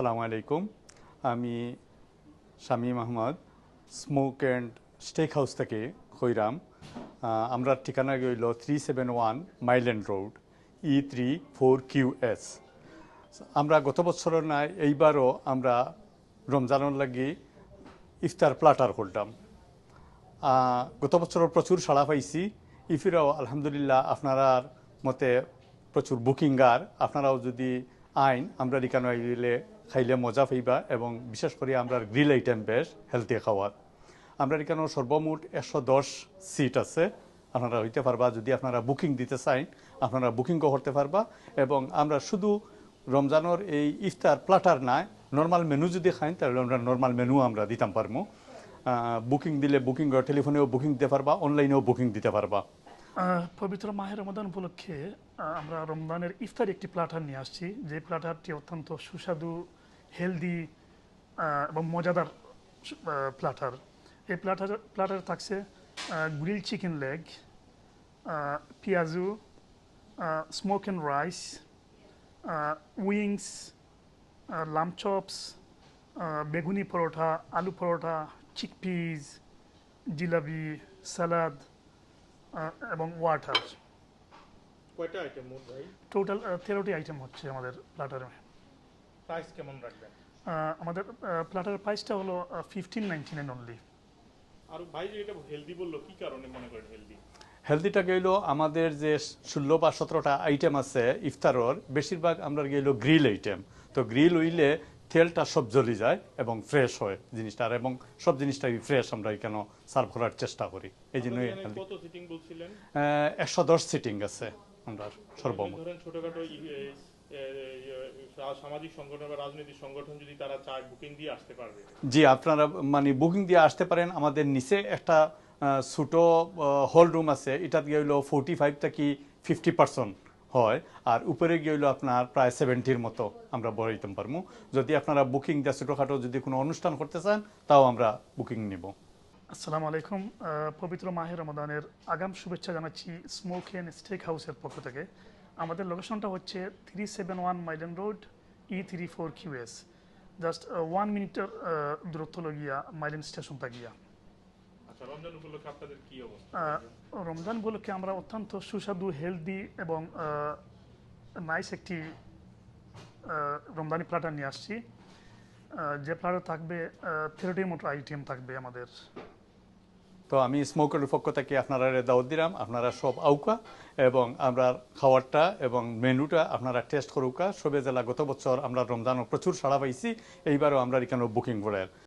আসসালামু আলাইকুম। আমি Shamim Ahmad, smoke and steak house থেকে খৈরাম। আমরা ঠিকানা গইল three seven one Mile End road E three four Q S আমরা গত বছরের নাই এইবারও আমরা রমজানের লাগি ইফতার প্লাটার করলাম। গত বছর প্রচুর সাড়া পাইছি। ইফিরাও আলহামদুলিল্লাহ আপনার মতে প্রচুর বুকিং বুকিংগার। আপনারাও যদি আইন, আমরা রিকানো দিলে খাইলে মজা পাইবা এবং বিশেষ করে আমরা গ্রিল আইটেম বেশ হেলদি খাওয়ার। আমরা এখানে সর্বমোট একশো দশ সিট আছে। আপনারা হইতে পারবা, যদি আপনারা বুকিং দিতে চান আপনারা বুকিং করতে পারবা এবং আমরা শুধু রমজানের এই ইফতার প্লাটার নাই নর্মাল মেনু যদি খাই তাহলে আমরা নর্মাল মেনু আমরা দিতাম পারব বুকিং দিলে বুকিং টেলিফোনেও বুকিং দিতে পারবা অনলাইনেও বুকিং দিতে পারবা। পবিত্র মাহের রমাদান উপলক্ষে আমরা রমজানের ইফতার একটি প্লাটার নিয়ে আসছি। যে প্লাটারটি অত্যন্ত সুস্বাদু হেলদি এবং মজাদার প্লাটার এই প্লাটার প্লাটার থাকছে গ্রিল চিকেন লেগ পেঁয়াজু smoke and rice wings lamb chops বেগুনি পরোটা আলু পরোটা চিকপিস জিলাপি স্যালাদ এবং ওয়াটার টোটাল তেরোটি আইটেম হচ্ছে আমাদের প্লাটারে প্রাইস কেমন রাখবেন? আমাদের প্লাটারের প্রাইসটা হলো ফিফটিন নাইনটি নাইন অনলি আর ভাই যে এটা হেলদি বলল কি কারণে মনে করেন হেলদি হেলদিটা গেল আমাদের যে ষোলো বা সতেরোটা আইটেম আছে ইফতারর বেশিরভাগ আমরা গেল গ্রিল আইটেম তো গ্রিল উইলে তেলটা সব জ্বলি যায় এবং ফ্রেশ হয় জিনিসটা। আর এবং সব জিনিসটাই ফ্রেশ আমরা কেন সার্ভ করার চেষ্টা করি। এই জন্যই একশো দশ সিটিং আছে আমরা সর্বমোট। ছোটখাটো সামাজিক সংগঠন বা রাজনৈতিক সংগঠন যদি তারা চায় বুকিং দিয়ে আসতে পারবে। জি আপনারা মানে বুকিং দিয়ে আসতে পারেন। আমাদের নিচে একটা ছোটো হল রুম আছে। এটা গিয়ে হইল ফোর্টি ফাইভ থেকে ফিফটি পার্সেন্ট হয়। আর উপরে গিয়ে হইল আপনার প্রায় সেভেন্টির মতো আমরা বড়াইতে পারব যদি আপনারা বুকিং দিয়ে ছোটোখাটো যদি কোনো অনুষ্ঠান করতে চান তাও আমরা বুকিং নিব। আসসালামু আলাইকুম। পবিত্র মাহের রমাদানের আগাম শুভেচ্ছা জানাচ্ছি স্মোক অ্যান্ড স্টেক হাউসের পক্ষ থেকে। আমাদের লোকেশনটা হচ্ছে three seven one Mile End road E three four QS just one মিনিটের দূরত্ব লগিয়া মাইলেন স্টেশন গিয়া। আচ্ছা রমজান উপলক্ষে আমরা অত্যন্ত সুস্বাদু হেলদি এবং নাইস একটি রমজানি প্লাটার নিয়ে আসছি। যে প্লাটার থাকবে থেরোটির মতো আইটেম থাকবে আমাদের। তো আমি স্মোকের পক্ষ থেকে আপনারা দাওয়াত দিলাম। আপনারা সব আউকা এবং আমরা খাওয়ারটা এবং মেনুটা আপনারা টেস্ট করুকা। সবে জেলা গত বছর আমরা রমজানও প্রচুর সাড়া পাইছি। এইবারও আমরা এখানে বুকিং করে।